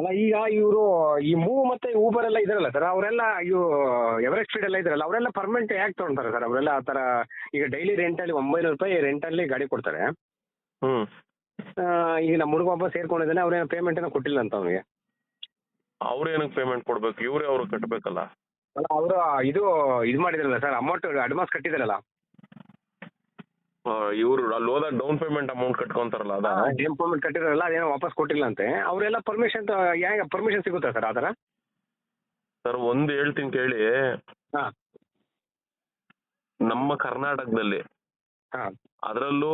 ಅಲ್ಲ ಈಗ ಇವರು ಈ ಮೂವ್ ಮತ್ತೆ ಊಬರ್ ಎಲ್ಲ ಇದಾರಲ್ಲ ಸರ್ ಅವರೆಲ್ಲ ಇವು ಎವರೆಸ್ಟ್ ಸ್ಪೀಡ್ ಎಲ್ಲ ಇದಾರಲ್ಲ ಅವರೆಲ್ಲ ಪರ್ಮನೆಂಟ್ ಯಾಕೆ ತಗೊಂತಾರೆ ಸರ್ ಅವರೆಲ್ಲ ಆ ಥರ ಈಗ ಡೈಲಿ ರೆಂಟ್ ಅಲ್ಲಿ ಒಂಬೈನೂರು ರೂಪಾಯಿ ರೆಂಟಲ್ಲಿ ಗಾಡಿ ಕೊಡ್ತಾರೆ. ಹ್ಮ್. ಈಗ ನಮ್ಮ ಹುಡುಗ ಒಬ್ಬ ಸೇರ್ಕೊಂಡಿದ್ದಾನೆ ಅವ್ರೇನು ಪೇಮೆಂಟ್ ಏನೋ ಕೊಟ್ಟಿಲ್ಲ ಅಂತ ಅವನಿಗೆ. ಅವ್ರು ಏನಕ್ಕೆ ಪೇಮೆಂಟ್ ಕೊಡ್ಬೇಕು? ಇವ್ರೇ ಅವ್ರು ಕಟ್ಟಬೇಕಲ್ಲ ಅಲ್ಲ ಅವರು ಇದು ಇದು ಮಾಡಿದ್ರಲ್ಲ ಸರ್ ಅಮೌಂಟ್ ಅಡ್ವಾನ್ಸ್ ಕಟ್ಟಿದಾರಲ್ಲ ಇವ್ರು ಅಲ್ಲಿ ಹೋದಾಗ ಡೌನ್ ಪೇಮೆಂಟ್ ಅಮೌಂಟ್ ಕಟ್ಕೊಂತಾರಲ್ಲ ಅದ ಡೇಮ್ ಪೇಮೆಂಟ್ ಕಟ್ಟಿರಲ್ಲ ಅದೇನೋ ವಾಪಸ್ ಕೊಟ್ಟಿಲ್ಲ ಅಂತೆ ಅವರೆಲ್ಲ ಪರ್ಮಿಷನ್ ಹೇಗೆ ಪರ್ಮಿಷನ್ ಸಿಗುತ್ತಾ ಸರ್ ಆತರ ಸರ್ ಒಂದು ಹೇಳ್ತೀನಿ ಕೇಳಿ. ಹಾಂ. ನಮ್ಮ ಕರ್ನಾಟಕದಲ್ಲಿ ಹಾಂ. ಅದರಲ್ಲೂ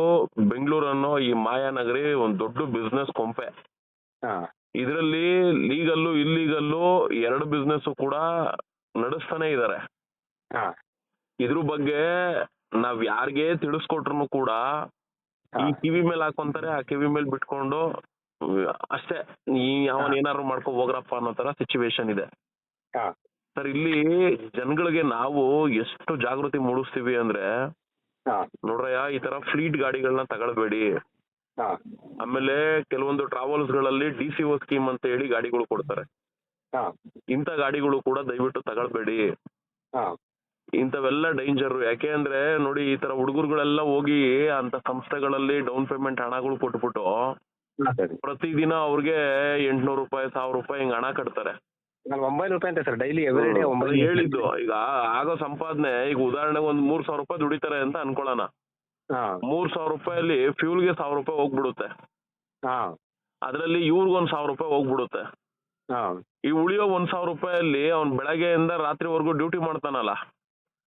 ಬೆಂಗಳೂರು ಅನ್ನೋ ಈ ಮಾಯಾನಗರಿ ಒಂದು ದೊಡ್ಡ ಬಿಸ್ನೆಸ್ ಕೊಂಪೆ. ಇದರಲ್ಲಿ ಲೀಗಲ್ಲು ಇಲ್ಲೀಗಲ್ಲು ಎರಡು ಬಿಸ್ನೆಸ್ ಕೂಡ ನಡೆಸ್ತಾನೆ ಇದ್ದಾರೆ ಹಾಂ. ಇದ್ರ ಬಗ್ಗೆ ನಾವ್ ಯಾರಿಗೆ ತಿಳಿಸ್ಕೊಟ್ರು ಕೂಡ ಈ ಕಿವಿ ಮೇಲೆ ಹಾಕೊಂತಾರೆ ಆ ಕಿವಿ ಮೇಲೆ ಬಿಟ್ಕೊಂಡು ಅಷ್ಟೇ ಈ ಅವನ್ ಏನಾದ್ರು ಮಾಡ್ಕೊ ಹೋಗ್ರಪ್ಪ ಅನ್ನೋ ತರ ಸಿಚುವೇಶನ್ ಇದೆ. ಸರ್ ಇಲ್ಲಿ ಜನಗಳಿಗೆ ನಾವು ಎಷ್ಟು ಜಾಗೃತಿ ಮೂಡಿಸ್ತೀವಿ ಅಂದ್ರೆ ನೋಡ್ರಯ್ಯ ಈ ತರ ಫ್ಲೀಟ್ ಗಾಡಿಗಳನ್ನ ತಗೊಳ್ಬೇಡಿ. ಆಮೇಲೆ ಕೆಲವೊಂದು ಟ್ರಾವೆಲ್ಸ್ಗಳಲ್ಲಿ ಡಿ ಸಿ ಒ ಸ್ಕೀಮ್ ಅಂತ ಹೇಳಿ ಗಾಡಿಗಳು ಕೊಡ್ತಾರೆ. ಇಂಥ ಗಾಡಿಗಳು ಕೂಡ ದಯವಿಟ್ಟು ತಗೊಳ್ಬೇಡಿ. ಇಂಥವೆಲ್ಲ ಡೇಂಜರ್ ಯಾಕೆ ಅಂದ್ರೆ ನೋಡಿ ಈ ತರ ಹುಡುಗರುಗಳೆಲ್ಲ ಹೋಗಿ ಅಂತ ಸಂಸ್ಥೆಗಳಲ್ಲಿ ಡೌನ್ ಪೇಮೆಂಟ್ ಹಣಗಳು ಕೊಟ್ಬಿಟ್ಟು ಸರಿ. ಪ್ರತಿದಿನ ಅವ್ರಿಗೆ ಎಂಟ್ನೂರು ರೂಪಾಯಿ ಸಾವಿರ ರೂಪಾಯಿ ಹಿಂಗ್ ಹಣ ಕಟ್ತಾರೆ. ನಾನು ಒಂಬೈನೂರು ರೂಪಾಯಿ ಅಂತ ಸರ್ ಡೈಲಿ ಎವ್ರಿ ಡೇ ಅದು ಒಂಬೈನೂರು ಹೇಳಿದ್ದು. ಈಗ ಆಗೋ ಸಂಪಾದನೆ ಈಗ ಉದಾಹರಣೆಗೆ ಒಂದ್ ಮೂರ್ ಸಾವಿರ ರೂಪಾಯಿ ದುಡಿತಾರೆ ಅಂತ ಅನ್ಕೊಳ್ಳೋಣ. ಹಾಂ. ಮೂರ್ ಸಾವಿರ ರೂಪಾಯಲ್ಲಿ ಫ್ಯೂಲ್ಗೆ ಸಾವಿರ ರೂಪಾಯಿ ಹೋಗ್ಬಿಡುತ್ತೆ. ಹಾಂ. ಅದ್ರಲ್ಲಿ ಇವ್ರಿಗೊಂದ್ ಸಾವಿರ ರೂಪಾಯಿ ಹೋಗ್ಬಿಡುತ್ತೆ. ಹಾಂ. ಈ ಉಳಿಯೋ ಒಂದ್ ಸಾವಿರ ರೂಪಾಯಲ್ಲಿ ಅವ್ನ್ ಬೆಳಗ್ಗೆಯಿಂದ ರಾತ್ರಿವರೆಗೂ ಡ್ಯೂಟಿ ಮಾಡ್ತಾನಲ್ಲ.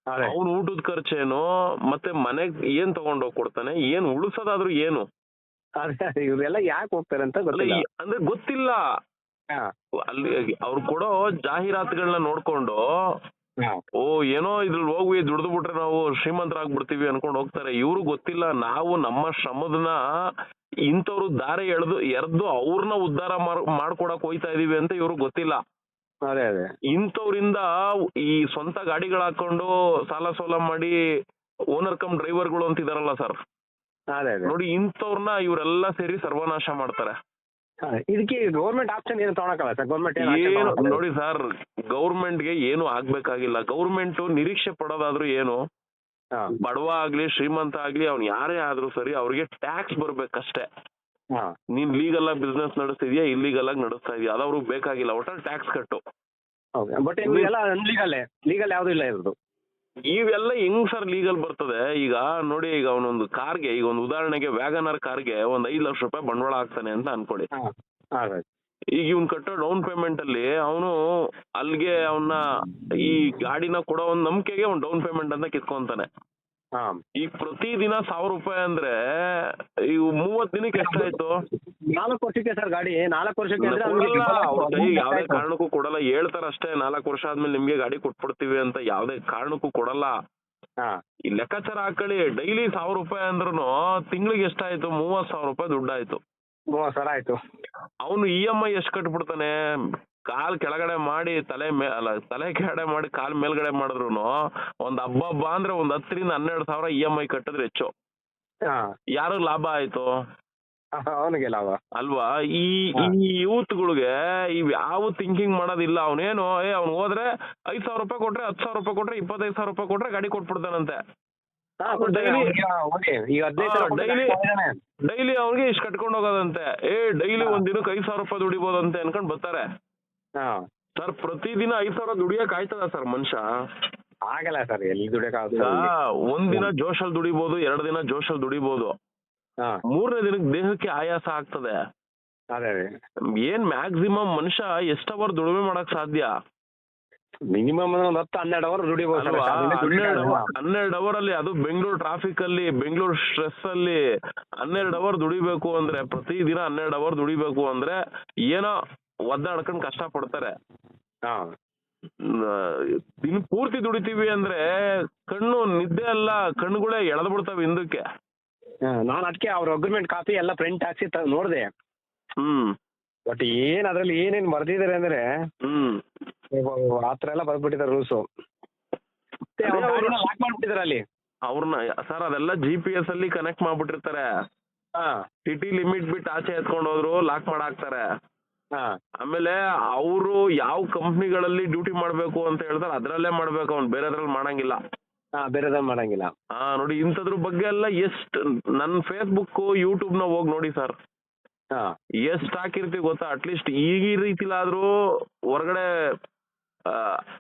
ಅವ್ನ್ ಊಟದ ಖರ್ಚೇನು ಮತ್ತೆ ಮನೆಗ್ ಏನ್ ತಗೊಂಡೋಗ್ ಕೊಡ್ತಾನೆ ಏನ್ ಉಳಿಸೋದಾದ್ರೂ ಏನು? ಇವರೆಲ್ಲ ಯಾಕೆ ಹೋಗ್ತಾರೆ ಅಂತ ಗೊತ್ತಿಲ್ಲ. ಅಂದ್ರೆ ಗೊತ್ತಿಲ್ಲ. ಅಲ್ಲಿ ಅವ್ರು ಕೊಡೋ ಜಾಹೀರಾತುಗಳನ್ನ ನೋಡ್ಕೊಂಡು ಓ ಏನೋ ಇದ್ರಲ್ಲಿ ಹೋಗಿ ದುಡ್ದು ಬಿಟ್ರೆ ನಾವು ಶ್ರೀಮಂತರಾಗ್ಬಿಡ್ತೀವಿ ಅನ್ಕೊಂಡು ಹೋಗ್ತಾರೆ. ಇವ್ರು ಗೊತ್ತಿಲ್ಲ ನಾವು ನಮ್ಮ ಶ್ರಮದನ್ನ ಇಂಥವ್ರು ದಾರಿ ಎಳೆದು ಎರ್ದು ಅವ್ರನ್ನ ಉದ್ಧಾರ ಮಾಡ್ ಮಾಡ್ಕೊಡಕ್ ಹೋಯ್ತಾ ಇದೀವಿ ಅಂತ ಇವ್ರಿಗೆ ಗೊತ್ತಿಲ್ಲ. ಅದೇ ಅದೇ. ಇಂಥವ್ರಿಂದ ಈ ಸ್ವಂತ ಗಾಡಿಗಳು ಹಾಕೊಂಡು ಸಾಲ ಸೋಲ ಮಾಡಿ ಓನರ್ ಕಮ್ ಡ್ರೈವರ್ಗಳು ಅಂತ ಇದಾರಲ್ಲ ಸರ್ ಅದೇ ಅದೇ. ನೋಡಿ ಇಂಥವ್ರನ್ನ ಇವರೆಲ್ಲ ಸೇರಿ ಸರ್ವನಾಶ ಮಾಡ್ತಾರೆ. ಹಾಂ, ಇದಕ್ಕೆ ಗೌರ್ಮೆಂಟ್ ಆಪ್ಷನ್ ಏನು ತಗೊಳಕಲ್ಲ ಸರ್ ಗೌರ್ಮೆಂಟ್ ಏನು ನೋಡಿ ಸರ್ ಗೌರ್ಮೆಂಟ್ಗೆ ಏನು ಆಗ್ಬೇಕಾಗಿಲ್ಲ. ಗೌರ್ಮೆಂಟ್ ನಿರೀಕ್ಷೆ ಪಡೋದಾದ್ರೂ ಏನು ಬಡವ ಆಗ್ಲಿ ಶ್ರೀಮಂತ ಆಗ್ಲಿ ಅವ್ನ್ ಯಾರೇ ಆದ್ರೂ ಸರಿ ಅವ್ರಿಗೆ ಟ್ಯಾಕ್ಸ್ ಬರ್ಬೇಕಷ್ಟೇ. ನೀನ್ ಲೀಗಲ್ ಆಗಿ ಬಿಸ್ನೆಸ್ ನಡೆಸ್ತಿದ್ಯಾ ಇಲ್ಲೀಗಲ್ ಆಗಿ ನಡೆಸ್ತಾ ಇದೀಯ? ಅದು ಅವ್ರಿಗೆ ಬೇಕಾಗಿಲ್ಲ ಒಟ್ಟು ಟ್ಯಾಕ್ಸ್ ಕಟ್ಟು. ಓಕೆ ಬಟ್ ಲೀಗಲ್ ಯಾವುದು ಇಲ್ಲ ಇರೋದು. ಇವೆಲ್ಲ ಹೆಂಗ್ ಸರ್ ಲೀಗಲ್ ಬರ್ತದೆ? ಈಗ ನೋಡಿ ಈಗ ಅವನೊಂದು ಕಾರ್ಗೆ ಈಗ ಒಂದು ಉದಾಹರಣೆಗೆ ವ್ಯಾಗನರ್ ಕಾರ್ಗೆ ಒಂದ್ ಐದು ಲಕ್ಷ ರೂಪಾಯಿ ಬಂಡವಾಳ ಹಾಕ್ತಾನೆ ಅಂತ ಅನ್ಕೊಳ್ಳಿ. ಈಗ ಇವ್ನ್ ಕಟ್ಟೋ ಡೌನ್ ಪೇಮೆಂಟ್ ಅಲ್ಲಿ ಅವನು ಅಲ್ಲಿಗೆ ಅವನ್ನ ಈ ಗಾಡಿನ ಕೊಡೋ ಒಂದ್ ನಂಬಿಕೆಗೆ ಅವ್ನ್ ಡೌನ್ ಪೇಮೆಂಟ್ ಅಂತ ಕಿತ್ಕೊಂತಾನೆ. ಹಾಂ. ಪ್ರತಿ ಪ್ರತಿದಿನ ಸಾವಿರ ರೂಪಾಯಿ ಅಂದ್ರೆ ಇವು ಮೂವತ್ ದಿನಕ್ಕೆ ಎಷ್ಟಾಯ್ತು? ನಾಲ್ಕು ವರ್ಷಕ್ಕೆ ಸರ್ ಗಾಡಿ ನಾಲ್ಕು ವರ್ಷಕ್ಕೆ ಅಂದ್ರೆ ಅವ್ನಿಗೆ ಕೊಡಲ್ಲ ಅವ್ರ ಕೈಗೆ ಯಾವ್ದೇ ಕಾರಣಕ್ಕೂ ಕೊಡಲ್ಲ. ಹೇಳ್ತಾರ ಅಷ್ಟೇ ನಾಲ್ಕು ವರ್ಷ ಆದ್ಮೇಲೆ ನಿಮ್ಗೆ ಗಾಡಿ ಕೊಟ್ಬಿಡ್ತೀವಿ ಅಂತ ಯಾವ್ದೇ ಕಾರಣಕ್ಕೂ ಕೊಡಲ್ಲ. ಹಾಂ. ಈ ಲೆಕ್ಕಾಚಾರ ಹಾಕೊಳ್ಳಿ ಡೈಲಿ ಸಾವಿರ ರೂಪಾಯಿ ಅಂದ್ರೂ ತಿಂಗಳಿಗೆ ಎಷ್ಟಾಯ್ತು? ಮೂವತ್ ಸಾವಿರ ರೂಪಾಯಿ ದುಡ್ಡಾಯ್ತು. ಮೂವತ್ತು ಸಾವಿರ ಆಯ್ತು. ಅವನು ಇ ಎಂ ಐ ಎಷ್ಟು ಕಟ್ಬಿಡ್ತಾನೆ? ಕಾಲ್ ಕೆಳಗಡೆ ಮಾಡಿ ತಲೆ ಮೇ ಅಲ್ಲ ತಲೆ ಕೆಳಗಡೆ ಮಾಡಿ ಕಾಲ್ ಮೇಲ್ಗಡೆ ಮಾಡಿದ್ರು ಒಂದ್ ಹಬ್ಬ ಹಬ್ಬ ಅಂದ್ರೆ ಒಂದ್ ಹತ್ತರಿಂದ ಹನ್ನೆರಡು ಸಾವಿರ ಇ ಎಂ ಐ ಕಟ್ಟಿದ್ರೆ ಹೆಚ್ಚು. ಯಾರು ಲಾಭ ಆಯ್ತು? ಅವನಿಗೆ ಲಾಭ. ಅಲ್ವಾ? ಈ. ಈ ಯೂತ್ಗಳಿಗೆ ಇವ್ ಯಾವ ಥಿಂಕಿಂಗ್ ಮಾಡೋದಿಲ್ಲ. ಅವನೇನು ಏ ಅವ್ನ್ ಹೋದ್ರೆ ಐದ್ ಸಾವಿರ ರೂಪಾಯಿ ಕೊಟ್ರೆ ಹತ್ತು ಸಾವಿರ ರೂಪಾಯಿ ಕೊಟ್ರೆ ಇಪ್ಪತ್ತೈದು ಸಾವಿರ ರೂಪಾಯಿ ಕೊಟ್ರೆ ಗಾಡಿ ಕೊಟ್ಬಿಡ್ತಾನಂತೆ. ಡೈಲಿ ಅವ್ನಿಗೆ ಇಷ್ಟು ಕಟ್ಕೊಂಡು ಹೋಗೋದಂತೆ. ಏ ಡೈಲಿ. ಒಂದ್ ದಿನಕ್ಕೆ ಐದ್ ಸಾವಿರ ರೂಪಾಯಿ ದುಡಿಬೋದಂತೆ ಅನ್ಕೊಂಡ್ ಬರ್ತಾರೆ. ಹಾಂ. ಸರ್ ಪ್ರತಿದಿನ ಐದ್ ಸಾವಿರ ದುಡಿಯಕ್ ಆಯ್ತದ ಸರ್ ಮನುಷ್ಯ? ಆಗಲ್ಲ ಸರ್ ಎಲ್ಲಿ ದುಡಿಯಕ್ ದುಡಿಯೋಕ್ಕಾಗುತ್ತೆ ಒಂದ್ ದಿನ ಜೋಶಲ್ಲಿ ದುಡಿಬಹುದು ಎರಡು ದಿನ ಜೋಶಲ್ಲಿ ದುಡಿಬಹುದು ಹಾಂ. ಮೂರನೇ ದಿನಕ್ಕೆ ದೇಹಕ್ಕೆ ಆಯಾಸ ಆಗ್ತದೆ. ಅದೇ ಅದೇ. ಏನ್ ಮ್ಯಾಕ್ಸಿಮಮ್ ಮನುಷ್ಯ ಎಷ್ಟು ಅವರ್ ದುಡಿಮೆ ಮಾಡಕ್ ಸಾಧ್ಯ? ಮಿನಿಮಮ್ ಒಂದು ಹತ್ತು ಹನ್ನೆರಡು ಅವರ್ ದುಡಿಬಹುದು. ಹನ್ನೆರಡು ಅವರ್ ಅಲ್ಲಿ ಅದು ಬೆಂಗಳೂರು ಟ್ರಾಫಿಕ್ ಅಲ್ಲಿ ಬೆಂಗಳೂರು ಸ್ಟ್ರೆಸ್ ಅಲ್ಲಿ ಹನ್ನೆರಡು ಅವರ್ ದುಡಿಬೇಕು ಅಂದ್ರೆ ಪ್ರತಿ ದಿನ ಹನ್ನೆರಡು ಅವರ್ ದುಡಿಬೇಕು ಅಂದ್ರೆ ಏನೋ ಒದ್ದಾಡ್ಕೊಂಡ್ ಕಷ್ಟ ಪಡ್ತಾರೆ ಹಾಂ. ದಿನ ಪೂರ್ತಿ ದುಡಿತೀವಿ ಅಂದ್ರೆ ಕಣ್ಣು ನಿದ್ದೆ ಅಲ್ಲ ಕಣ್ಣುಗಳೇ ಎಳೆದು ಬಿಡ್ತಾವೆ ಹಿಂದಕ್ಕೆ ನಾನು ಅದಕ್ಕೆ ಅವ್ರ ಅಗ್ರಿಮೆಂಟ್ ಕಾಪಿ ಎಲ್ಲ ಪ್ರಿಂಟ್ ಹಾಕ್ಸಿ ನೋಡಿದೆ. ಹ್ಮ್. ಬಟ್ ಏನ್ ಅದ್ರಲ್ಲಿ ಏನೇನ್ ಬರ್ದಿದ್ದಾರೆ ಅಂದ್ರೆ ಹ್ಮ್. ಆತರ ಎಲ್ಲ ಬರ್ದ್ಬಿಟ್ಟಿದ್ದಾರೆ ರೂಲ್ಸ್ ಲಾಕ್ ಮಾಡ್ಬಿಟ್ಟಿದ್ದಾರೆ ಅಲ್ಲಿ. ಅವ್ರನ್ನ ಸರ್ ಅದೆಲ್ಲ ಜಿ ಪಿ ಎಸ್ ಅಲ್ಲಿ ಕನೆಕ್ಟ್ ಮಾಡ್ಬಿಟ್ಟಿರ್ತಾರೆ. ಸಿಟಿ ಲಿಮಿಟ್ ಬಿಟ್ಟು ಆಚೆ ಎತ್ಕೊಂಡು ಹೋದ್ರು ಲಾಕ್ ಮಾಡಾಕ್ತಾರೆ. ಆಮೇಲೆ ಅವರು ಯಾವ ಕಂಪ್ನಿಗಳಲ್ಲಿ ಡ್ಯೂಟಿ ಮಾಡ್ಬೇಕು ಅಂತ ಹೇಳ್ತಾರೆ ಅದ್ರಲ್ಲೇ ಮಾಡ್ಬೇಕು ಅವ್ನು. ಬೇರೆದ್ರಲ್ಲಿ ಮಾಡಂಗಿಲ್ಲ. ಹಾ ಬೇರೆದವ್ರು ಮಾಡಂಗಿಲ್ಲ. ಹಾ ನೋಡಿ ಇಂಥದ್ರ ಬಗ್ಗೆ ಎಲ್ಲ ಎಷ್ಟ್ ನನ್ನ ಫೇಸ್ಬುಕ್ ಯೂಟ್ಯೂಬ್ನ ಹೋಗಿ ನೋಡಿ ಸರ್. ಹಾ. ಎಷ್ಟ್ ಹಾಕಿರ್ತೀವಿ ಗೊತ್ತಾ? ಅಟ್ಲೀಸ್ಟ್ ಈ ರೀತಿಲಾದ್ರೂ ಹೊರಗಡೆ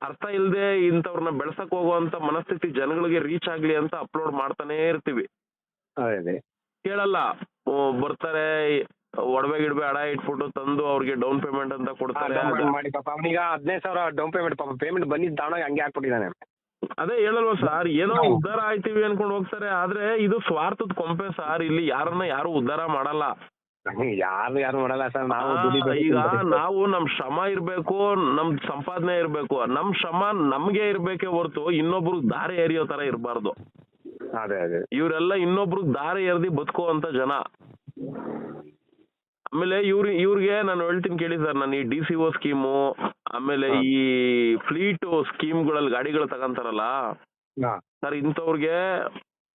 ಅರ್ಥ ಇಲ್ಲದೆ ಇಂಥವ್ರನ್ನ ಬೆಳ್ಸಕ್ ಹೋಗುವಂತ ಮನಸ್ಥಿತಿ ಜನಗಳಿಗೆ ರೀಚ್ ಆಗ್ಲಿ ಅಂತ ಅಪ್ಲೋಡ್ ಮಾಡ್ತಾನೆ ಇರ್ತೀವಿ. ಕೇಳಲ್ಲ. ಓ, ಬರ್ತಾರೆ ಒಡವೆ ಗಿಡವೆ ಅಡ ಇಟ್ಬಿಟ್ಟು ತಂದು ಅವ್ರಿಗೆ ಡೌನ್ ಪೇಮೆಂಟ್ ಅಂತ ಕೊಡ್ತಾರೆ ಮಾಡಿ ಪಾಪ ಅವನೀಗ ಹದಿನೈದು ಸಾವಿರ ಡೌನ್ ಪೇಮೆಂಟ್ ಪಾಪ ಪೇಮೆಂಟ್ ಬಂದಿದ್ದು ತಾಣಾಗ ಹಂಗೆ ಹಾಕ್ಬಿಟ್ಟಿದ್ದಾನೆ ಅದೇ ಹೇಳಲ್ವಾ ಸರ್ ಏನೋ. ಉದ್ಧಾರ ಆಯ್ತೀವಿ ಅನ್ಕೊಂಡು ಹೋಗ್ತಾರೆ ಆದ್ರೆ ಇದು ಸ್ವಾರ್ಥದ ಕೊಂಪೆ ಸರ್ ಇಲ್ಲಿ ಯಾರನ್ನ ಯಾರು ಉದ್ಧಾರ ಮಾಡಲ್ಲ. ಯಾರು ಯಾರು ಮಾಡಲ್ಲ ಸರ್ ನಾವು ಈಗ ನಾವು ನಮ್ ಶ್ರಮ ಇರ್ಬೇಕು ನಮ್ ಸಂಪಾದನೆ ಇರ್ಬೇಕು ನಮ್ ಶ್ರಮ ನಮ್ಗೆ ಇರ್ಬೇಕೇ ಹೊರತು ಇನ್ನೊಬ್ರು ದಾರಿ ಎರಿಯೋ ತರ ಇರಬಾರ್ದು. ಅದೇ ಅದೇ. ಇವರೆಲ್ಲ ಇನ್ನೊಬ್ರು ದಾರಿ ಎರ್ದಿ ಬದುಕುವಂತ ಜನ. ಆಮೇಲೆ ಇವ್ರ ಇವ್ರಿಗೆ ನಾನು ಹೇಳ್ತೀನಿ ಕೇಳಿ ಸರ್ ನಾನು ಈ ಡಿ ಸಿ ಒ ಸ್ಕೀಮು ಆಮೇಲೆ. ಈ ಫ್ಲೀಟ್ ಸ್ಕೀಮ್ಗಳಲ್ಲಿ ಗಾಡಿಗಳು ತಗೊಂತಾರಲ್ಲ ಸರ್ ಇಂಥವ್ರಿಗೆ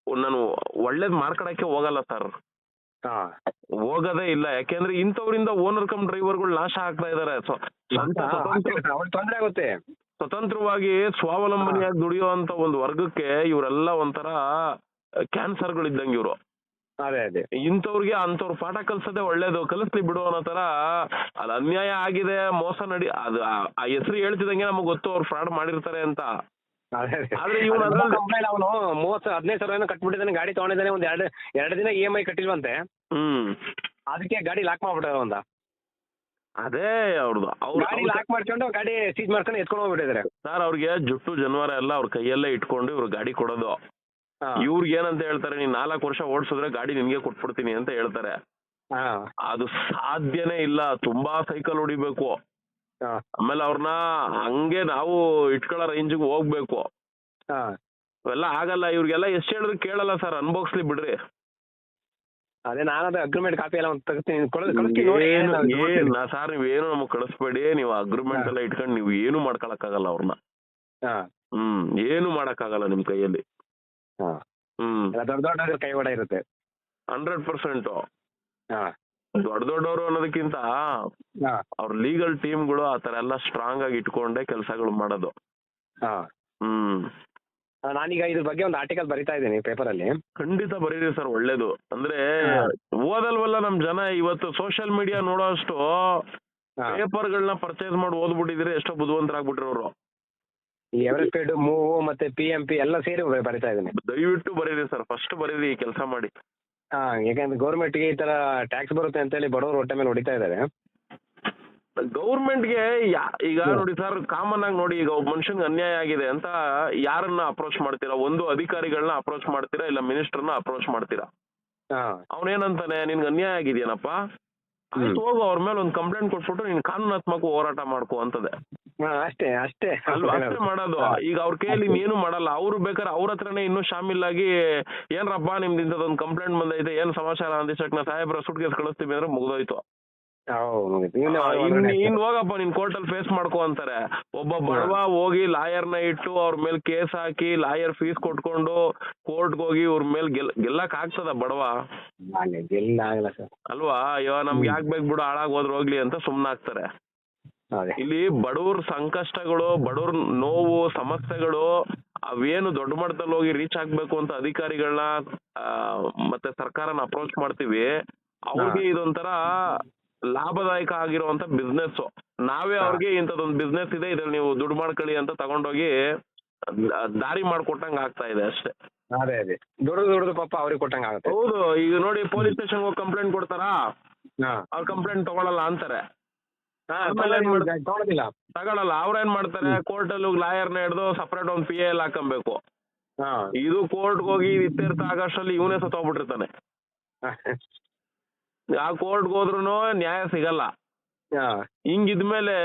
ನಾನು ಒಳ್ಳೇದ್ ಮಾರ್ಕಡಕ್ಕೆ ಹೋಗಲ್ಲ ಸರ್. ಹೋಗೋದೇ ಇಲ್ಲ ಯಾಕೆಂದ್ರೆ ಇಂಥವ್ರಿಂದ ಓನರ್ ಕಮ್ ಡ್ರೈವರ್ಗಳು ನಾಶ ಆಗ್ತಾ ಇದಾರೆ. ತೊಂದ್ರೆ ಆಗುತ್ತೆ. ಸ್ವತಂತ್ರವಾಗಿ ಸ್ವಾವಲಂಬನೆಯಾಗಿ ದುಡಿಯುವಂತ ಒಂದು ವರ್ಗಕ್ಕೆ ಇವರೆಲ್ಲ ಒಂಥರ ಕ್ಯಾನ್ಸರ್ಗಳು ಇದ್ದಂಗೆ ಇವರು. ಅದೇ ಅದೇ. ಇಂಥವ್ರಿಗೆ ಅಂಥವ್ರ ಪಾಠ ಕಲ್ಸದೆ ಒಳ್ಳೇದು. ಕಲಿಸ್ಲಿ ಬಿಡು ಅನ್ನೋ ತರ ಅದ್ ಅನ್ಯಾಯ ಆಗಿದೆ ಮೋಸ ನಡಿ ಅದು ಆ- ಹೆಸರು ಹೇಳ್ತಿದಂಗೆ ನಮಗೆ ಗೊತ್ತು ಅವ್ರು ಫ್ರಾಡ್ ಮಾಡಿರ್ತಾರೆ ಅಂತ. ಆದ್ರೆ ಇವನು ಕಂಪ್ಲೇಂಟ್ ಅವನು ಮೂವತ್ತು ಹದಿನೈದು ಸಾವಿರ ಏನೋ ಕಟ್ಬಿಟ್ಟಿದ್ದಾನೆ ಗಾಡಿ ತಗೊಂಡಿದ್ದಾನೆ ಒಂದ್ ಎರಡು ಎರಡು ದಿನ ಇ ಎಂ ಐ ಕಟ್ಟಿಲ್ವಂತೆ. ಹ್ಮ್. ಅದಕ್ಕೆ ಗಾಡಿ ಲಾಕ್ ಮಾಡ್ಬಿಟ್ಟ ಅಂತ ಅದೇ ಅವ್ರದ್ದು ಗಾಡಿ ಲಾಕ್ ಮಾಡ್ಕೊಂಡು ಗಾಡಿ ಸೀಜ್ ಮಾಡ್ಕೊಂಡು ಎತ್ಕೊಂಡು ಹೋಗ್ಬಿಟ್ಟಿದ್ದಾರೆ ಸರ್ ಅವ್ರಿಗೆ ಜುಟ್ಟು ಜನವಾರ ಎಲ್ಲ ಅವ್ರ ಕೈಯಲ್ಲೇ ಇಟ್ಕೊಂಡು ಇವ್ರು ಗಾಡಿ ಕೊಡೋದು. ಇವ್ರಿಗೆ ಏನಂತ ಹೇಳ್ತಾರೆ ನೀನ್ ನಾಲ್ಕು ವರ್ಷ ಓಡಿಸಿದ್ರೆ ಗಾಡಿ ನಿನ್ಗೆ ಕೊಟ್ಬಿಡ್ತೀನಿ ಅಂತ ಹೇಳ್ತಾರೆ. ಅದು ಸಾಧ್ಯನೇ ಇಲ್ಲ ತುಂಬಾ ಸೈಕಲ್ ಹೊಡಿಬೇಕು. ಆಮೇಲೆ ಅವ್ರನ್ನ ಹಂಗೆ ನಾವು ಇಟ್ಕೊಳ್ಳೋ ರೇಂಜ್ಗೆ ಹೋಗ್ಬೇಕು. ಅವೆಲ್ಲ ಆಗಲ್ಲ ಇವ್ರಿಗೆಲ್ಲ ಎಷ್ಟು ಹೇಳಿದ್ರು ಕೇಳಲ್ಲ ಸರ್ ಅನ್ಭೋಗ್ಸ್ಲಿ ಬಿಡ್ರಿ. ಅದೇ ನಾನು ಅದೇ ಅಗ್ರಿಮೆಂಟ್ ಕಾಪಿ ಎಲ್ಲ ಏನು. ಏನ್ ಸರ್ ನೀವೇನು ನಮಗ್ ಕಳಿಸ್ಬೇಡಿ ನೀವು ಅಗ್ರಿಮೆಂಟ್ ಎಲ್ಲ ಇಟ್ಕೊಂಡು ನೀವು ಏನು ಮಾಡ್ಕೊಳಕ್ಕಾಗಲ್ಲ ಅವ್ರನ್ನ ಹ್ಮ್ ಏನು ಮಾಡಕ್ಕಾಗಲ್ಲ ನಿಮ್ ಕೈಯಲ್ಲಿ. ದೊಡ್ಡ ದೊಡ್ಡ ಕೈವಾಡ ಇರುತ್ತೆ. ಹಂಡ್ರೆಡ್ ಪರ್ಸೆಂಟ್ ಹಾ. ದೊಡ್ಡ ದೊಡ್ಡವರು ಅನ್ನೋದಕ್ಕಿಂತ ಅವ್ರ ಲೀಗಲ್ ಟೀಮ್ಗಳು ಆತರ ತರ ಎಲ್ಲ ಸ್ಟ್ರಾಂಗ್ ಆಗಿ ಇಟ್ಕೊಂಡೇ ಕೆಲಸಗಳು ಮಾಡೋದು. ಹಾ. ಹ್ಮ್. ನಾನೀಗ ಇದ್ರ ಬಗ್ಗೆ ಒಂದು ಆರ್ಟಿಕಲ್ ಬರಿತಾ ಇದ್ದೀನಿ ಪೇಪರಲ್ಲಿ ಖಂಡಿತ ಬರೀರಿ ಸರ್ ಒಳ್ಳೇದು. ಅಂದ್ರೆ ಓದಲ್ವಲ್ಲ ನಮ್ ಜನ ಇವತ್ತು ಸೋಷಿಯಲ್ ಮೀಡಿಯಾ ನೋಡೋ ಅಷ್ಟು ಪೇಪರ್ ಪೇಪರ್ಗಳನ್ನ ಪರ್ಚೇಸ್ ಮಾಡಿ ಓದ್ಬಿಟ್ಟಿದ್ರೆ ಎಷ್ಟೋ ಬುದ್ಧಿವಂತರಾಗ್ಬಿಟ್ರವ್ರು ಈ ಎವರೆಸ್ಟ್ ಪೇಡ್ ಮೂವ್ ಮತ್ತೆ ಪಿ ಎಂ ಪಿ ಎಲ್ಲ ಸೇರಿ ಬರಿತಾ ಇದ್ದೀನಿ. ದಯವಿಟ್ಟು ಬರೀರಿ ಸರ್ ಫಸ್ಟ್ ಬರೀರಿ ಈ ಕೆಲಸ ಮಾಡಿ. ಹಾ ಯಾಕಂದ್ರೆ ಗೌರ್ಮೆಂಟ್ಗೆ ಈ ತರ ಟ್ಯಾಕ್ಸ್ ಬರುತ್ತೆ ಅಂತ ಹೇಳಿ ಬಡವರು ಹೊಟ್ಟೆ ಮೇಲೆ ಹೊಡಿತಾ ಇದ್ದಾರೆ ಗೌರ್ಮೆಂಟ್ಗೆ ಈಗ ನೋಡಿ ಸರ್ ಕಾಮನ್ ಆಗಿ ನೋಡಿ ಈಗ ಒಬ್ಬ ಮನುಷ್ಯನ್ಗೆ ಅನ್ಯಾಯ ಆಗಿದೆ ಅಂತ ಯಾರನ್ನ ಅಪ್ರೋಚ್ ಮಾಡ್ತೀರಾ? ಒಂದು ಅಧಿಕಾರಿಗಳನ್ನ ಅಪ್ರೋಚ್ ಮಾಡ್ತೀರಾ? ಇಲ್ಲ ಮಿನಿಸ್ಟರ್ನ ಅಪ್ರೋಚ್ ಮಾಡ್ತೀರಾ? ಅವನೇನಂತಾನೆ ನಿನ್ಗೆ ಅನ್ಯಾಯ ಆಗಿದೆಯೇನಪ್ಪ? ಹೋಗು ಅವ್ರ ಮೇಲೆ ಒಂದು ಕಂಪ್ಲೇಂಟ್ ಕೊಟ್ಬಿಟ್ಟು ನೀನ್ ಕಾನೂನಾತ್ಮಕ ಹೋರಾಟ ಮಾಡ್ಕೋ ಅಂತದೆ. ಹಾ ಅಷ್ಟೇ ಅಷ್ಟೇ. ಅಲ್ವಾ? ಅಷ್ಟೇ ಮಾಡೋದು. ಈಗ ಅವ್ರ ಕೈಯಲ್ಲಿ ಏನು ಮಾಡಲ್ಲ. ಅವ್ರು ಬೇಕಾದ್ರೆ ಅವ್ರ ಹತ್ರನೇ ಇನ್ನೂ ಆಗಿ ಏನ್ರಪ್ಪ ನಿಮ್ದು ಇಂಥದ್ದೊಂದು ಕಂಪ್ಲೇಂಟ್ ಬಂದೈತೆ ಏನ್ ಸಮಾಚಾರ? ಅಂದಿಸಕ್ ನಾ ಸಾಹೇಬ್ರ ಸುಟ್ ಕೇಸ್ ಕಳಿಸ್ತೀವಿ ಅಂದ್ರೆ ಮುಗ್ದೋಯ್ತು. ಇನ್ ಹೋಗಪ್ಪ ನಿನ್ ಕೋರ್ಟ್ ಅಲ್ಲಿ ಫೇಸ್ ಮಾಡ್ಕೋ ಅಂತಾರೆ. ಒಬ್ಬ ಬಡವ ಹೋಗಿ ಲಾಯರ್ನ ಇಟ್ಟು ಅವ್ರ ಮೇಲೆ ಕೇಸ್ ಹಾಕಿ ಲಾಯರ್ ಫೀಸ್ ಕೊಟ್ಕೊಂಡು ಕೋರ್ಟ್ ಹೋಗಿ ಇವ್ರ ಮೇಲೆ ಗೆಲ್ ಗೆಲ್ಲಕ್ ಆಗ್ತದ ಬಡವ? ಅಲ್ವಾ? ಅಯ್ಯೋ ನಮ್ಗೆ ಯಾಕೆ ಬೇಕು ಬಿಡು ಹಾಳಾಗ್ ಹೋದ್ರ ಹೋಗ್ಲಿ ಅಂತ ಸುಮ್ನಾಗ್ತಾರೆ ಇಲ್ಲಿ ಬಡವ್ರ ಸಂಕಷ್ಟಗಳು ಬಡವ್ರ ನೋವು ಸಮಸ್ಯೆಗಳು ಅವೇನು ದೊಡ್ಡ ಮಟ್ಟದಲ್ಲಿ ಹೋಗಿ ರೀಚ್ ಆಗ್ಬೇಕು ಅಂತ ಅಧಿಕಾರಿಗಳನ್ನ ಮತ್ತೆ ಸರ್ಕಾರನ ಅಪ್ರೋಚ್ ಮಾಡ್ತೀವಿ. ಅವ್ರಿಗೆ ಇದೊಂಥರ ಲಾಭದಾಯಕ ಆಗಿರುವಂತ ಬಿಸ್ನೆಸ್ ನಾವೇ. ಅವ್ರಿಗೆ ಇಂಥದೊಂದು ಬಿಸ್ನೆಸ್ ಇದೆ ಇದ್ರಲ್ಲಿ ನೀವು ದುಡ್ಡು ಮಾಡ್ಕೊಳ್ಳಿ ಅಂತ ತಗೊಂಡೋಗಿ ದಾರಿ ಮಾಡ್ಕೊಟ್ಟಂಗ ಆಗ್ತಾ ಇದೆ ಅಷ್ಟೇ. ಅದೇ ಅದೇ. ದುಡ್ದು ದುಡ್ದು ಪಾಪ ಅವ್ರಿಗೆ ಕೊಟ್ಟಂಗ ಆಗುತ್ತೆ. ಹೌದು ಈಗ ನೋಡಿ ಪೊಲೀಸ್ ಸ್ಟೇಷನ್ ಹೋಗಿ ಕಂಪ್ಲೇಂಟ್ ಕೊಡ್ತಾರಾ? ಅವ್ರು ಕಂಪ್ಲೇಂಟ್ ತಗೊಳಲ್ಲ ಅಂತಾರೆ ಹಾ ಆಮೇಲೆ ಏನ್ ಮಾಡ್ತಾರೆ? ತಗೊಳೋದಿಲ್ಲ. ತಗೊಳಲ್ಲ ಅವ್ರೇನ್ ಮಾಡ್ತಾರೆ ಕೋರ್ಟ್ ಅಲ್ಲಿ ಲಾಯರ್ನ ಹಿಡ್ದು ಸಪರೇಟ್ ಒಂದು ಪಿ ಎಲ್ ಹಾಕೊಬೇಕು. ಹಾ. ಇದು ಕೋರ್ಟ್ ಹೋಗಿ ಇತ್ಯರ್ಥ ಆಗಷ್ಟರಲ್ಲಿ ಇವನೇ ಸತ್ತೋಗ್ಬಿಟ್ಟಿರ್ತಾನೆ. ಆ ಕೋರ್ಟ್ ಹೋದ್ರು ನ್ಯಾಯ ಸಿಗಲ್ಲ. ಹಿಂಗಿದ್ಮೇಲೆ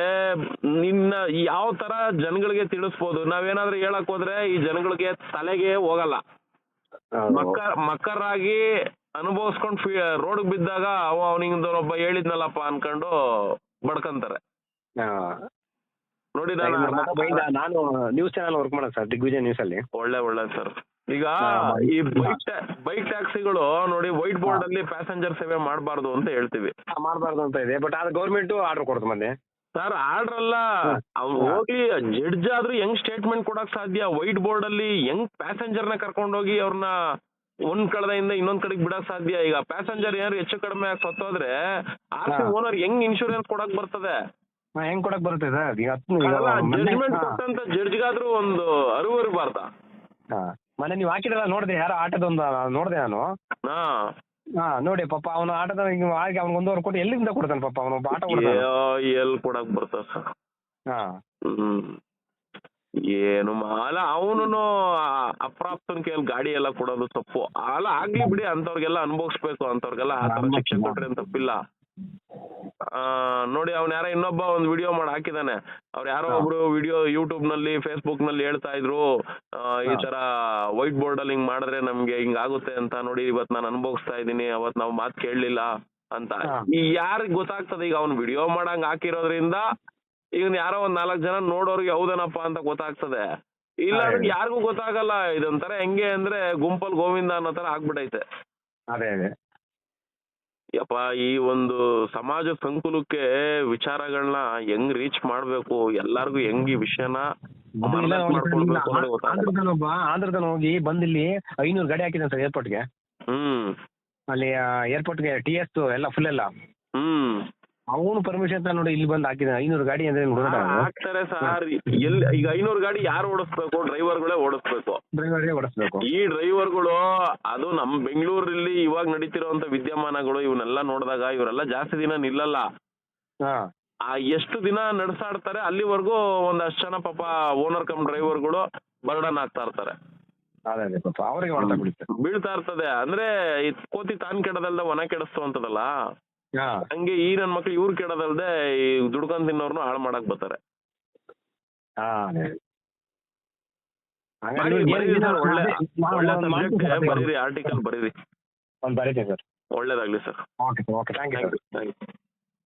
ನಿನ್ನ ಯಾವ ತರ ಜನಗಳಿಗೆ ತಿಳಿಸ್ಬೋದು ನಾವೇನಾದ್ರೂ ಹೇಳಕ್ ಹೋದ್ರೆ ಈ ಜನಗಳಿಗೆ ತಲೆಗೆ ಹೋಗಲ್ಲ. ಮಕ್ಕ ಮಕ್ಕರಾಗಿ ಅನುಭವಿಸ್ಕೊಂಡು ರೋಡ್ ಬಿದ್ದಾಗ ಅವ ಅವನಿಂದೊಬ್ಬ ಹೇಳಿದ್ನಲ್ಲಪ್ಪ ಅನ್ಕೊಂಡು ಬಡ್ಕಂತಾರೆ. ನೋಡಿ ಬೈದ- ನಾನು ನ್ಯೂಸ್ ಚಾನಲ್ ವರ್ಕ್ ಮಾಡೋದು ಸರ್ ದಿಗ್ವಿಜಯ ನ್ಯೂಸ್ ಅಲ್ಲಿ. ಒಳ್ಳೆ ಒಳ್ಳೆ ಸರ್ ಈಗ ಈ ಬೈಕ್ ಬೈಕ್ ಟ್ಯಾಕ್ಸಿಗಳು ನೋಡಿ ವೈಟ್ ಬೋರ್ಡ್ ಅಲ್ಲಿ ಪ್ಯಾಸೆಂಜರ್ ಸೇವೆ ಮಾಡಬಾರ್ದು ಅಂತ ಹೇಳ್ತೀವಿ. ಮಾಡಬಾರ್ದು ಅಂತ ಇದೆ. ಬಟ್ ಅದು ಗೌರ್ಮೆಂಟ್ ಆರ್ಡರ್ ಕೊಡ್ತು ಮೊನ್ನೆ. ಸರ್ ಆರ್ಡರ್ ಅಲ್ಲ. ಹೋಗಿ ಜಡ್ಜ್ ಆದ್ರೂ ಹೆಂಗ್ ಸ್ಟೇಟ್ಮೆಂಟ್ ಕೊಡಕ್ ಸಾಧ್ಯ? ವೈಟ್ ಬೋರ್ಡ್ ಅಲ್ಲಿ ಹೆಂಗ್ ಪ್ಯಾಸೆಂಜರ್ನ ಕರ್ಕೊಂಡೋಗಿ ಅವ್ರನ್ನ ಒಂದ್ ಕಡೆಯಿಂದ ಇನ್ನೊಂದ್ ಕಡೆಗೆ ಬಿಡಕ್ ಸಾಧ್ಯ. ಈಗ ಪ್ಯಾಸೆಂಜರ್ ಏನಾದ್ರು ಹೆಚ್ಚು ಕಡಿಮೆ ಆಗಿ ಸತ್ತೋದ್ರೆ ಆರ್ ಸಿ ಓನರ್ ಹೆಂಗ್ ಇನ್ಶೂರೆನ್ಸ್ ಕೊಡಕ್ ಬರ್ತದೆ? ಹೆಂಗ್ ಕೊಡಕ್ ಬರುತ್ತೆ ಸರ್? ಈಗ ಜಡ್ಜ್ಮೆಂಟ್ ಕೊಟ್ಟಂತ ಜಡ್ಜ್ಗಾದ್ರೂ ಒಂದು ಅರಿವು ಇರಬಾರ್ದ. ಹಾ. ಮೊನ್ನೆ ನೀವು ಹಾಕಿದ್ರಲ್ಲ ನೋಡಿದೆ ಯಾರೋ ಆಟದೊಂದು ನೋಡಿದೆ ನಾನು. ಹಾ. ನೋಡಿ ಪಾಪ ಅವನು ಆಟದ ಆಗಿ ಅವ್ನಿಗೆ ಒಂದೂವರೆ ಕೋಟಿ ಎಲ್ಲಿಂದ ಕೊಡ್ತಾನೆ ಪಾಪ? ಅವನು ಆಟ ಕೊಡ್ತಾನೆ. ಎಲ್ ಕೊಡಕ್ ಬರ್ತದ ಹಾ. ಹ್ಮ್. ಏನು ಅಲ್ಲ ಅವನು ಅಪ್ರಾಪ್ತನ ಕೈಯಲ್ಲಿ ಗಾಡಿ ಎಲ್ಲ ಕೊಡೋದು ತಪ್ಪು ಅಲ್ಲ ಆಗ್ಲಿ ಬಿಡಿ ಅಂತವ್ರಿಗೆಲ್ಲ ಅನುಭವಿಸ್ಬೇಕು ಅಂತವ್ರಿಗೆಲ್ಲ ಆ ತರ ಶಿಕ್ಷೆ ಕೊಟ್ರಿ ಅಂತ ತಪ್ಪಿಲ್ಲ ಆ ನೋಡಿ ಅವ್ನ ಯಾರೋ ಇನ್ನೊಬ್ಬ ಒಂದು ವಿಡಿಯೋ ಮಾಡಿ ಹಾಕಿದಾನೆ ಅವ್ರು ಯಾರೋ ಹಾ. ಒಬ್ರು ವಿಡಿಯೋ ಯೂಟ್ಯೂಬ್ನಲ್ಲಿ ಫೇಸ್ಬುಕ್ನಲ್ಲಿ ಹೇಳ್ತಾ ಇದ್ರು ಆ, ಈ ಹಾ. ತರ ವೈಟ್ ಬೋರ್ಡ್ ಅಲ್ಲಿ ಹಿಂಗ್ ಮಾಡಿದ್ರೆ ನಮ್ಗೆ ಹಿಂಗ್ ಆಗುತ್ತೆ ಅಂತ ನೋಡಿ ಇವತ್ ನಾನು ಅನುಭವಿಸ್ತಾ ಇದೀನಿ ಅವತ್ ನಾವು ಮಾತ್ ಕೇಳಲಿಲ್ಲ ಅಂತ ಹಾ. ಈ ಯಾರಿಗ್ ಗೊತ್ತಾಗ್ತದೆ ಈಗ ಅವ್ನ್ ವಿಡಿಯೋ ಮಾಡಂಗ್ ಹಾಕಿರೋದ್ರಿಂದ ಈಗ ಯಾರೋ ಒಂದ್ ನಾಲ್ಕು ಜನ ನೋಡೋರ್ಗೆ ಹೌದೇನಪ್ಪ ಅಂತ ಗೊತ್ತಾಗ್ತದೆ. ಇಲ್ಲ ಅಂದ್ರೆ ಯಾರಿಗೂ ಗೊತ್ತಾಗಲ್ಲ ಇದೊಂಥರ ಹೆಂಗೆ ಅಂದ್ರೆ ಗುಂಪಲ್ ಗೋವಿಂದ ಅನ್ನೋ ತರ ಆಗ್ಬಿಟೈತೆ. ಅದೇ ಅದೇ. ಯಪ್ಪ ಈ ಒಂದು ಸಮಾಜ ಸಂಕುಲಕ್ಕೆ ವಿಚಾರಗಳನ್ನ ಹೆಂಗ್ ರೀಚ್ ಮಾಡ್ಬೇಕು ಎಲ್ಲಾರ್ಗು ಹೆಂಗ್ ಈ ವಿಷಯನ ಹೋಗಿ ಹೋಗಿ ಬಂದಿಲ್ಲಿ ಐನೂರು ಗಾಡಿ ಹಾಕಿದ ಸರ್ ಏರ್ಪೋರ್ಟ್ಗೆ ಹ್ಮ್. ಅಲ್ಲಿ ಏರ್ಪೋರ್ಟ್ಗೆ ಟಿ ಎಸ್ ಎಲ್ಲ ಫುಲ್ ಎಲ್ಲ. ಹ್ಮ್. ಅವನು ಪರ್ಮಿಷನ್ ನೋಡಿ ಇಲ್ಲಿ ಬಂದು ಹಾಕಿದ ಐನೂರು ಗಾಡಿ ಅಂದ್ರೆ ಹಾಕ್ತಾರೆ ಸರ್. ಎಲ್ಲಿ ಈಗ ಐನೂರು ಗಾಡಿ ಯಾರು ಓಡಿಸ್ಬೇಕು? ಡ್ರೈವರ್ಗಳೇ ಓಡಿಸ್ಬೇಕು. ಡ್ರೈವರ್ಗೆ ಓಡಿಸ್ಬೇಕು. ಈ ಡ್ರೈವರ್ಗಳು ಅದು ನಮ್ ಬೆಂಗಳೂರಲ್ಲಿ ಇವಾಗ ನಡೀತಿರುವಂತ ವಿದ್ಯಮಾನಗಳು ಇವನ್ನೆಲ್ಲ ನೋಡಿದಾಗ ಇವರೆಲ್ಲ ಜಾಸ್ತಿ ದಿನ ನಿಲ್ಲಲ್ಲ. ಆ ಎಷ್ಟು ದಿನ ನಡ್ಸಾಡ್ತಾರೆ ಅಲ್ಲಿವರೆಗೂ ಒಂದಷ್ಟು ಜನ ಪಾಪ ಓನರ್ ಕಮ್ ಡ್ರೈವರ್ಗಳು ಬರ್ಡನ್ ಆಗ್ತಾ ಇರ್ತಾರೆ. ಅವ್ರಿಗೆ ಬೀಳ್ತಾ ಇರ್ತದೆ. ಅಂದ್ರೆ ಕೋತಿ ತಾನ್ ಕೆಡದಲ್ದ ಒಣ ಕೆಡಿಸ್ತು ಅಂತದಲ್ಲ? ಹಂಗೆ ಈ ನನ್ ಮಕ್ಳು ಇವ್ರು ಕೇಳೋದಲ್ದೆ ಈ ದುಡ್ಕೊಂಡ್ ತಿನ್ನೋರ್ನು ಹಾಳು ಮಾಡಕ್ ಬರ್ತಾರೆ. ಬರೀರಿ, ಆರ್ಟಿಕಲ್ ಬರೀರಿ ಸರ್. ಒಳ್ಳೇದಾಗ್ಲಿ sir. Okay okay. Thank you thank you.